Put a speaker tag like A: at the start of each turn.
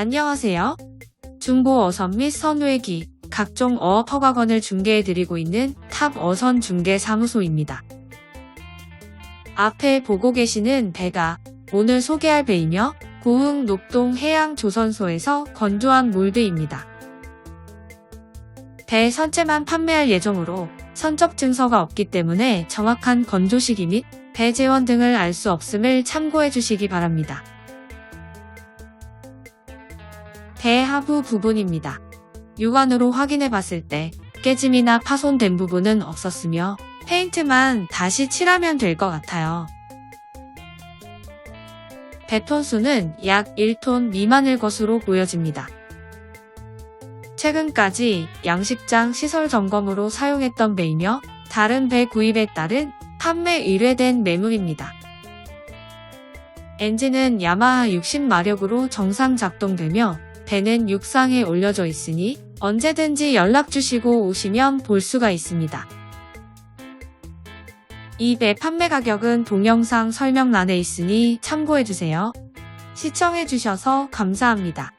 A: 안녕하세요. 중고 어선 및 선외기, 각종 어업 허가건을 중개해드리고 있는 탑 어선 중개 사무소입니다. 앞에 보고 계시는 배가 오늘 소개할 배이며 고흥 녹동 해양 조선소에서 건조한 몰드입니다. 배 선체만 판매할 예정으로 선적 증서가 없기 때문에 정확한 건조 시기 및 배 재원 등을 알 수 없음을 참고해 주시기 바랍니다. 배 하부 부분입니다. 육안으로 확인해 봤을 때 깨짐이나 파손된 부분은 없었으며 페인트만 다시 칠하면 될 것 같아요. 배톤 수는 약 1톤 미만일 것으로 보여집니다. 최근까지 양식장 시설 점검으로 사용했던 배이며 다른 배 구입에 따른 판매 의뢰된 매물입니다. 엔진은 야마하 60마력으로 정상 작동되며 배는 육상에 올려져 있으니 언제든지 연락 주시고 오시면 볼 수가 있습니다. 이 배 판매 가격은 동영상 설명란에 있으니 참고해주세요. 시청해주셔서 감사합니다.